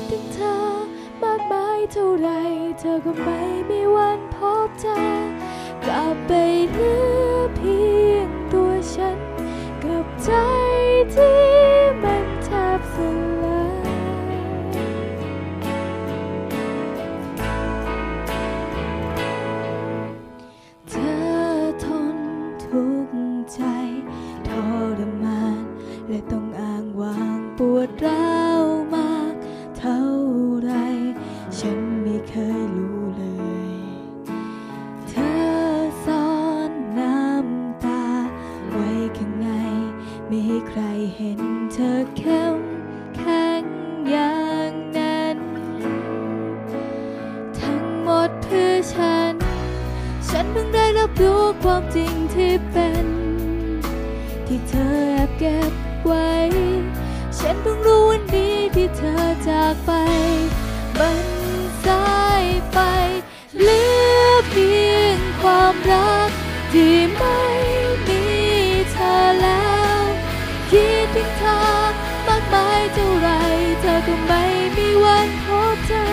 ดถึงเธอมากมายเท่าไรเธอก็ไม่มีวันพบเจอกลับไปเหลือเพียงตัวฉัน กับใจที่มันแทบสลายเธอทนทุกข์ใจทรมาน และต้องอ้างว้างปวดร้า ไม่เคยรู้เลย เธอซ่อนน้ำตา ไว้ข้างใน ไม่ให้ใครเห็นเธอเข้มแข็งอย่างนั้น ทั้งหมดเพื่อฉัน ฉันเพิ่งได้รับรู้ความจริงที่เป็น ที่เธอแอบเก็บไว้ ฉันเพิ่งรู้วันนี้ที่เธอจากไปมัน ไปเหลือเพียงความรักที่ไม่มีเธอแล้ว คิดถึงเธอมากมายเท่าไรเธอก็ไม่มีวันพบเจอ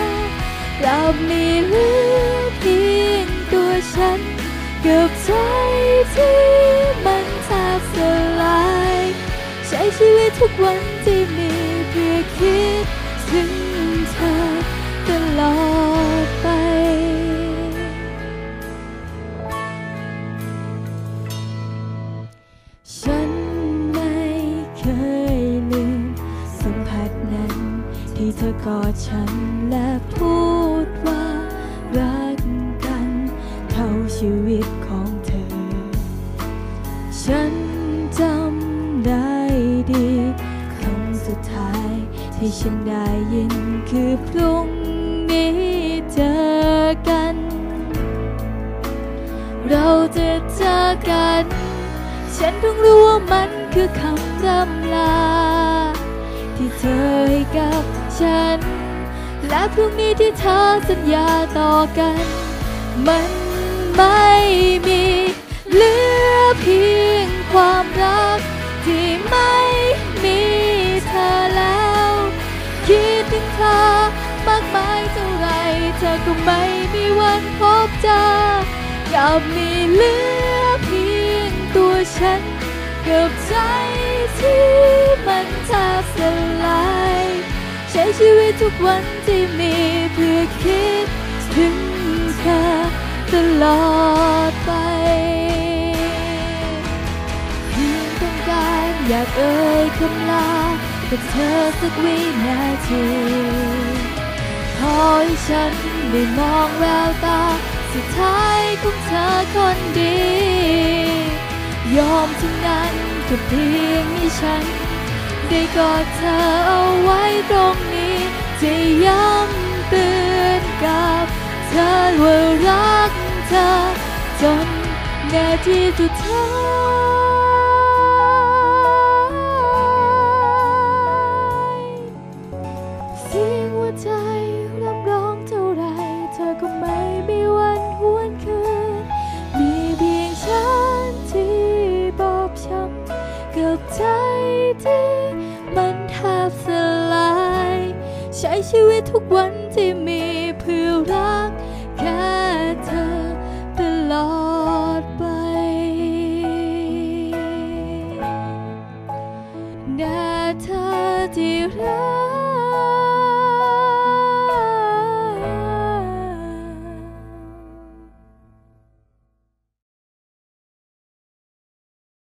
เรามีเหลือเพียงตัวฉันกับใจที่มันแทบสลายใช้ชีวิตทุกวันที่มีเพื่อคิด ที่เธอกอดฉันและพูดว่ารักกันเท่าชีวิตของเธอ ฉันจำได้ดีคำสุดท้ายที่ฉันได้ยินคือพรุ่งนี้เจอกัน เราจะเจอกัน ฉันเพิ่งรู้ว่ามันคือคำรำลา ที่เธอให้กับฉัน และพรุ่งนี้ที่เธอสัญญาต่อกัน มันไม่มีเหลือเพียงความรัก ที่ไม่มีเธอแล้ว คิดถึงเธอมากมายเท่าไรเธอก็ไม่มีวันพบเจอกับมีเหลือเพียงตัวฉันกับใจที่ ชีวิตทุกวันที่มีเพื่อคิดถึงเธอตลอดไปเพียงต้องการอยากเอ่ยคำลากับเธอสักวินาทีขอให้ฉันได้มองแววตา สุดท้ายของเธอคนดี ยอมทั้งนั้นก็เพียงให้ฉัน ได้กอดเธอเอาไว้ตรงนี้ จะย้ำเตือนกับเธอว่ารักเธอจนนาทีสุดท้ายเสียงหัวใจรับรองเท่าไร ใช้ชีวิตทุกวันที่มีเพื่อรักแค่เธอตลอดไป แด่เธอที่รัก